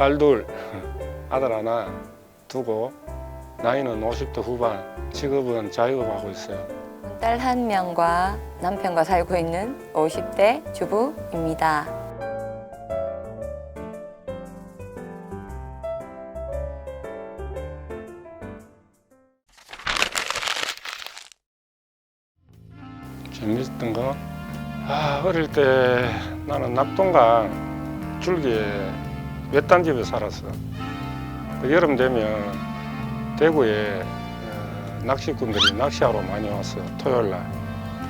딸 둘, 아들 하나 두고 나이는 50대 후반, 직업은 자영업하고 있어요. 딸 한 명과 남편과 살고 있는 50대 주부입니다. 재밌었던 거? 아, 어릴 때 나는 낙동강 줄기에 외딴 집에 살았어. 그 여름 되면 대구에 어, 낚시꾼들이 낚시하러 많이 왔어. 토요일 날.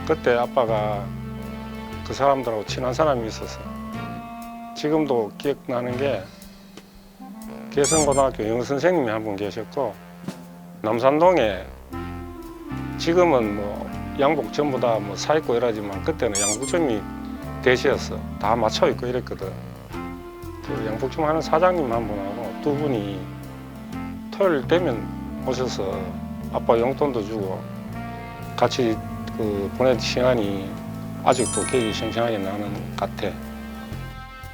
그때 아빠가 그 사람들하고 친한 사람이 있었어. 지금도 기억나는 게 개성고등학교 영어 선생님이 한 분 계셨고 남산동에 지금은 뭐 양복 전부 다 뭐사 입고 이러지만 그때는 양복점이 대시였어. 다 맞춰 입고 이랬거든. 그 양복점 하는 사장님 한 분하고 두 분이 토요일 되면 오셔서 아빠 용돈도 주고 같이 그 보낸 시간이 아직도 기억이 생생하게 나는 것 같아.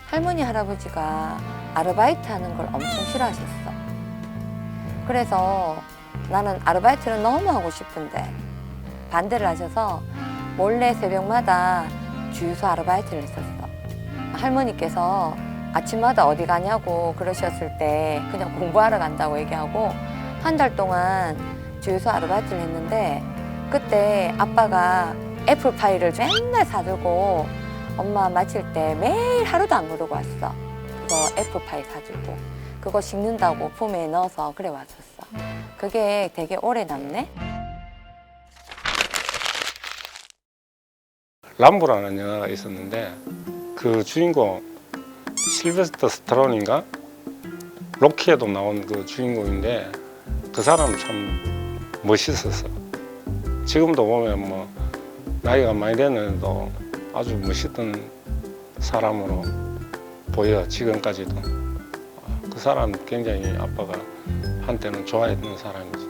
할머니 할아버지가 아르바이트 하는 걸 엄청 싫어하셨어. 그래서 나는 아르바이트를 너무 하고 싶은데 반대를 하셔서 몰래 새벽마다 주유소 아르바이트를 했었어. 할머니께서 아침마다 어디 가냐고 그러셨을 때 그냥 공부하러 간다고 얘기하고 한 달 동안 주유소 아르바이트를 했는데 그때 아빠가 애플파이를 맨날 사들고 엄마 마칠 때 매일 하루도 안 그러고 왔어. 그거 애플파이 사주고 그거 식는다고 폼에 넣어서 그래 왔었어. 그게 되게 오래 남네. 람보라는 영화가 있었는데 그 주인공 실베스터 스타론인가 로키에도 나온 그 주인공인데 그 사람 참 멋있었어. 지금도 보면 뭐 나이가 많이 됐는데도 아주 멋있던 사람으로 보여 지금까지도 그 사람 굉장히 아빠가 한때는 좋아했던 사람이지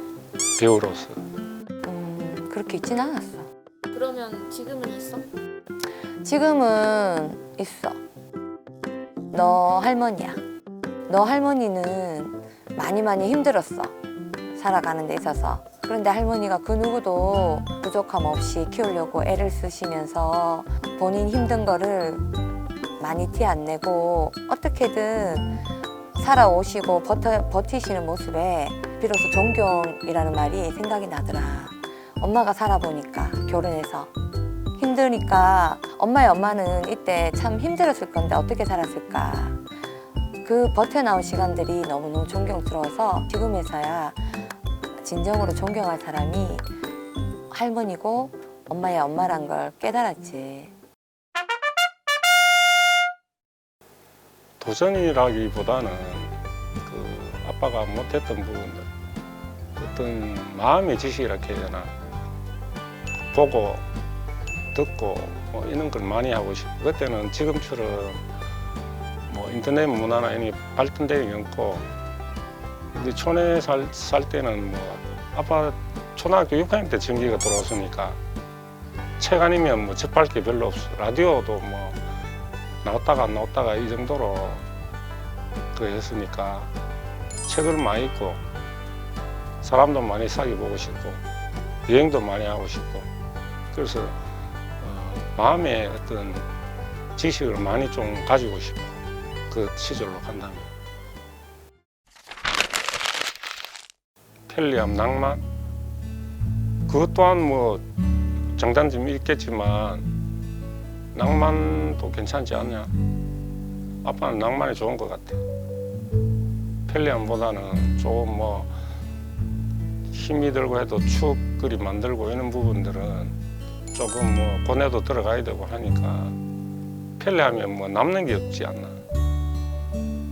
배우로서. 음, 그렇게 있진 않았어. 그러면 지금은 있어? 지금은 있어. 너 할머니야. 너 할머니는 많이 많이 힘들었어. 살아가는 데 있어서. 그런데 할머니가 그 누구도 부족함 없이 키우려고 애를 쓰시면서 본인 힘든 거를 많이 티 안 내고 어떻게든 살아오시고 버텨, 버티시는 모습에 비로소 존경이라는 말이 생각이 나더라. 엄마가 살아보니까 결혼해서 힘드니까 엄마의 엄마는 이때 참 힘들었을 건데 어떻게 살았을까. 그 버텨나온 시간들이 너무너무 존경스러워서 지금에서야 진정으로 존경할 사람이 할머니고 엄마의 엄마란 걸 깨달았지. 도전이라기보다는 그 아빠가 못했던 부분들 어떤 마음의 지식이라 해야 되나 보고 듣고 뭐 이런 걸 많이 하고 싶고 그때는 지금처럼 뭐 인터넷 문화나 이런 게 발전되기 없고 우리 촌에 살, 살 때는 뭐 아빠 초등학교 6학년 때 전기가 들어왔으니까 책 아니면 뭐 접할 게 별로 없어. 라디오도 뭐 나왔다가 안 나왔다가 이 정도로 그 했으니까 책을 많이 읽고 사람도 많이 사귀어 보고 싶고 여행도 많이 하고 싶고. 그래서 어, 마음의 어떤 지식을 많이 좀 가지고 싶어 그 시절로 간다면 편리함 낭만 그것 또한 뭐 장단점이 있겠지만 낭만도 괜찮지 않냐? 아빠는 낭만이 좋은 것 같아. 편리함보다는 조금 뭐 힘이 들고 해도 추억거리 만들고 이런 부분들은 조금 뭐 고뇌도 들어가야 되고 하니까 편리하면 뭐 남는 게 없지 않나.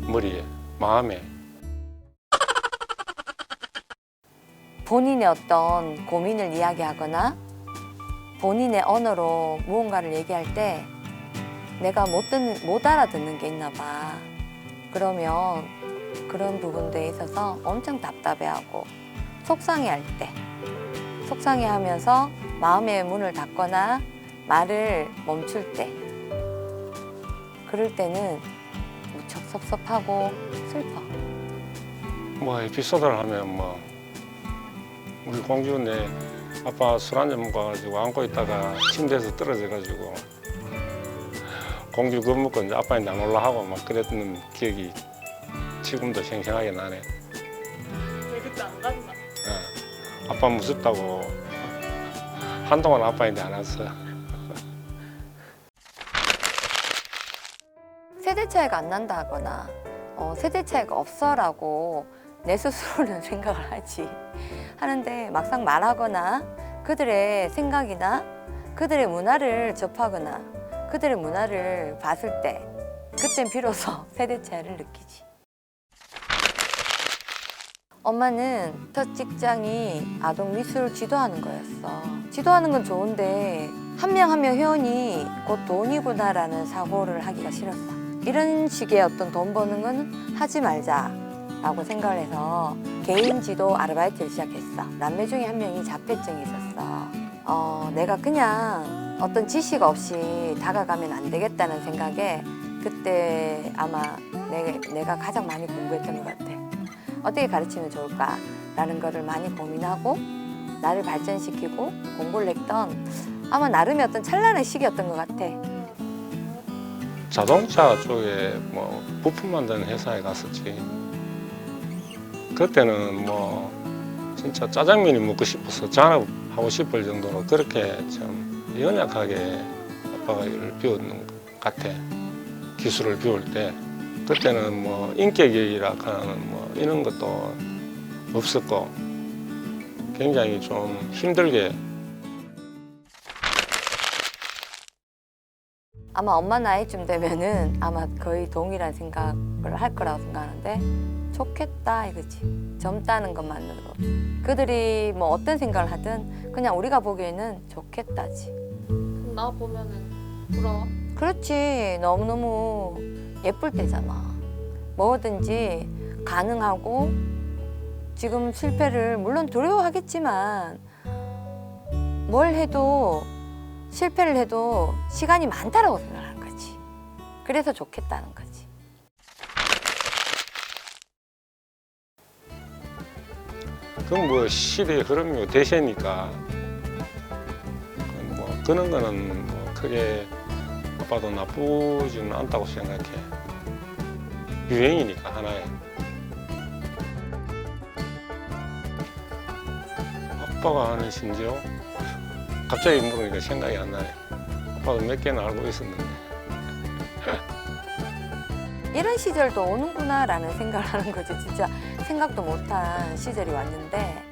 머리에, 마음에. 본인의 어떤 고민을 이야기하거나 본인의 언어로 무언가를 얘기할 때 내가 못, 듣는, 못 알아듣는 게 있나 봐. 그러면 그런 부분들에 있어서 엄청 답답해하고 속상해할 때 속상해하면서 마음의 문을 닫거나 말을 멈출 때 그럴 때는 무척 섭섭하고 슬퍼. 뭐 에피소드를 하면 뭐 우리 공주 내 아빠 술 한잔 먹어가지고 안고 있다가 침대에서 떨어져가지고 공주 겁 먹고 이제 아빠한테 안 올라하고 막 그랬던 기억이 지금도 생생하게 나네. 아빠 무섭다고. 한동안 아빠한테 안 왔어. 세대 차이가 안 난다 하거나 어, 세대 차이가 없어라고 내 스스로는 생각을 하지. 하는데 막상 말하거나 그들의 생각이나 그들의 문화를 접하거나 그들의 문화를 봤을 때 그땐 비로소 세대 차이를 느끼지 엄마는 첫 직장이 아동 미술 지도하는 거였어 지도하는 건 좋은데 한 명 한 명 회원이 곧 돈이구나라는 사고를 하기가 싫었어. 이런 식의 어떤 돈 버는 건 하지 말자라고 생각을 해서 개인 지도 아르바이트를 시작했어. 남매 중에 한 명이 자폐증이 있었어. 어, 내가 그냥 어떤 지식 없이 다가가면 안 되겠다는 생각에 그때 아마 내, 내가 가장 많이 공부했던 것 같아. 어떻게 가르치면 좋을까라는 거를 많이 고민하고 나를 발전시키고 공부를 했던 아마 나름의 어떤 찬란한 시기였던 것 같아. 자동차 쪽에 뭐 부품 만드는 회사에 갔었지. 그때는 뭐 진짜 짜장면이 먹고 싶어서 잔업하고 싶을 정도로 그렇게 참 연약하게 아빠가 일을 배웠는 것 같아. 기술을 배울 때. 그때는 뭐 인격이라 하는 뭐 이런 것도 없었고 굉장히 좀 힘들게 아마 엄마 나이쯤 되면은 아마 거의 동일한 생각을 할 거라고 생각하는데 좋겠다 이거지. 젊다는 것만으로. 그들이 뭐 어떤 생각을 하든 그냥 우리가 보기에는 좋겠다지. 그럼 나 보면은 부러워? 그렇지. 너무너무 예쁠 때잖아. 뭐든지 가능하고 지금 실패를 물론 두려워하겠지만 뭘 해도 실패를 해도 시간이 많다라고 생각하는 거지. 그래서 좋겠다는 거지. 그건 뭐 시대의 흐름이고 대세니까 뭐 그런 거는 뭐 크게 아빠도 나쁘지는 않다고 생각해 유행이니까 하나의 아빠가 하는 신지요 갑자기 물으니까 생각이 안 나네 아빠도 몇 개는 알고 있었는데 이런 시절도 오는구나라는 생각을 하는 거지. 진짜 생각도 못한 시절이 왔는데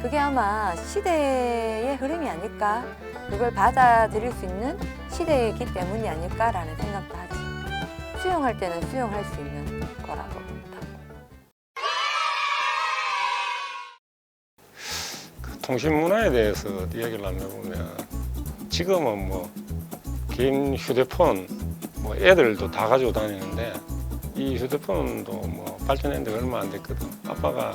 그게 아마 시대의 흐름이 아닐까. 그걸 받아들일 수 있는 시대이기 때문이 아닐까라는 생각도 하지. 수용할 때는 수용할 수 있는 거라고 생각하고. 통신 문화에 대해서 이야기를 나눠보면 지금은 뭐 개인 휴대폰 뭐 애들도 다 가지고 다니는데 이 휴대폰도 뭐 발전했는데 얼마 안 됐거든. 아빠가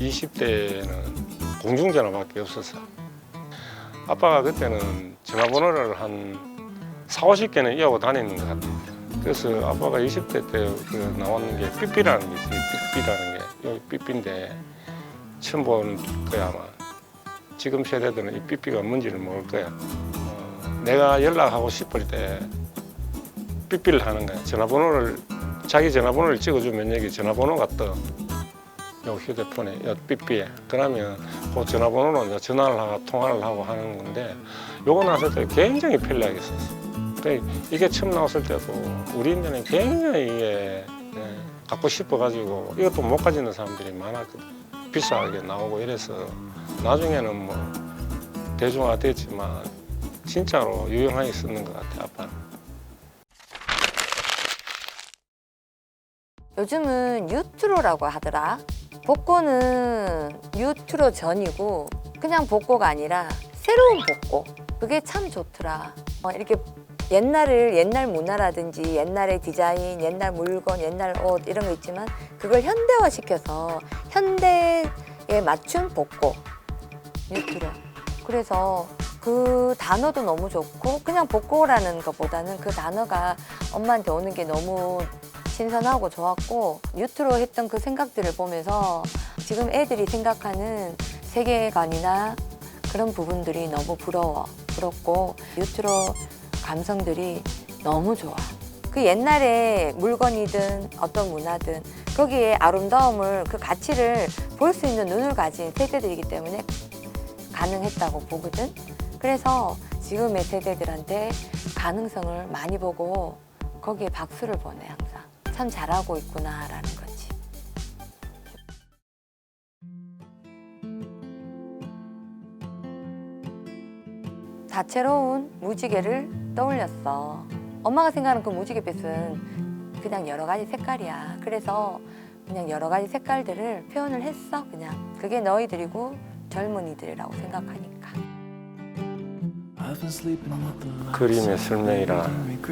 20대에는 공중전화밖에 없었어. 아빠가 그때는 전화번호를 한 4, 50개는 이어고 다니는 것 같아. 그래서 아빠가 20대 때그 나오는 게 삐삐라는 게 있어요. 삐삐라는 게 여기 삐삐인데 처음 보는 거야 아마. 지금 세대들은 이 삐삐가 뭔지를 모를 거야. 어, 내가 연락하고 싶을 때 삐삐를 하는 거야. 전화번호를 자기 전화번호를 찍어주면 여기 전화번호가 떠. 요 휴대폰에 요 삐삐에. 그러면 그 전화번호로 이제 전화를 하고 통화를 하고 하는 건데 요거 나왔을 때 굉장히 편리하게 썼어. 그러니까 이게 처음 나왔을 때도 우리 인제는 굉장히 이게 예, 갖고 싶어가지고 이것도 못 가지는 사람들이 많았거든. 비싸게 나오고 이래서 나중에는 뭐 대중화 됐지만 진짜로 유용하게 쓰는 것 같아 아빠는. 요즘은 유트로라고 하더라. 복고는 유트로 전이고 그냥 복고가 아니라 새로운 복고. 그게 참 좋더라. 어, 이렇게 옛날을 옛날 문화라든지 옛날의 디자인, 옛날 물건, 옛날 옷 이런 거 있지만 그걸 현대화 시켜서 현대에 맞춘 복고. 유트로. 그래서 그 단어도 너무 좋고 그냥 복고라는 것보다는 그 단어가 엄마한테 오는 게 너무 신선하고 좋았고 뉴트로 했던 그 생각들을 보면서 지금 애들이 생각하는 세계관이나 그런 부분들이 너무 부러워 부럽고 뉴트로 감성들이 너무 좋아. 그 옛날에 물건이든 어떤 문화든 거기에 아름다움을 그 가치를 볼 수 있는 눈을 가진 세대들이기 때문에 가능했다고 보거든. 그래서 지금의 세대들한테 가능성을 많이 보고 거기에 박수를 보내 항상. 참 잘하고 있구나라는 거지. 다채로운 무지개를 떠올렸어. 엄마가 생각하는 그 무지개빛은 그냥 여러 가지 색깔이야. 그래서 그냥 여러 가지 색깔들을 표현을 했어. 그냥 그게 너희들이고 젊은이들이라고 생각하니까. 그림의 설명이라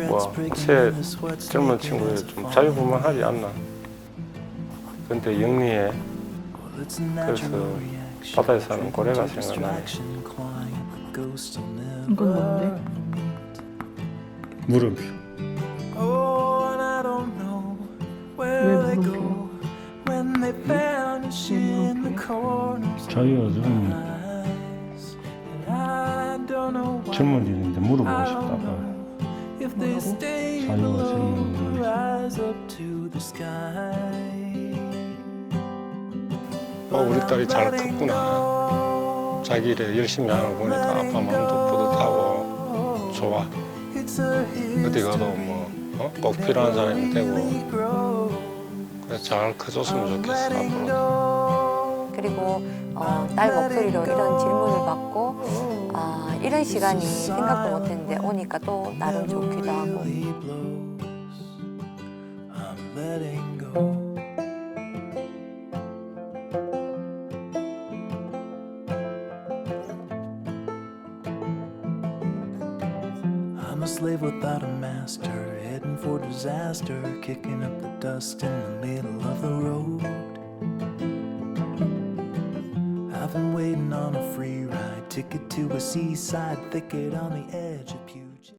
뭐새 젊은 친구들 좀 자유분방하지 않나. 근데 영리에 그래서 바다에 사는 고래가 생각나네. 이건 뭔데? 무릎. 왜 물음표? 자기가 좀 젊은이인데 물어보고 싶다고. 자유가 어, 우리 딸이 잘 컸구나. 자기 일 열심히 하는 거 보니까 아빠 마음도 뿌듯하고 좋아. 어디 가도 뭐, 어? 꼭 필요한 사람이 되고. 그래, 잘 커줬으면 좋겠어, 앞으로. 그리고 어, 딸 목소리로 이런 질문을 받고 아, 이런 시간이 생각도 못했는데 오니까 또 나름 좋기도 하고 I'm a slave without a master, heading for disaster, kicking up the dust in the middle of the road. Waiting on a free ride, ticket to a seaside thicket on the edge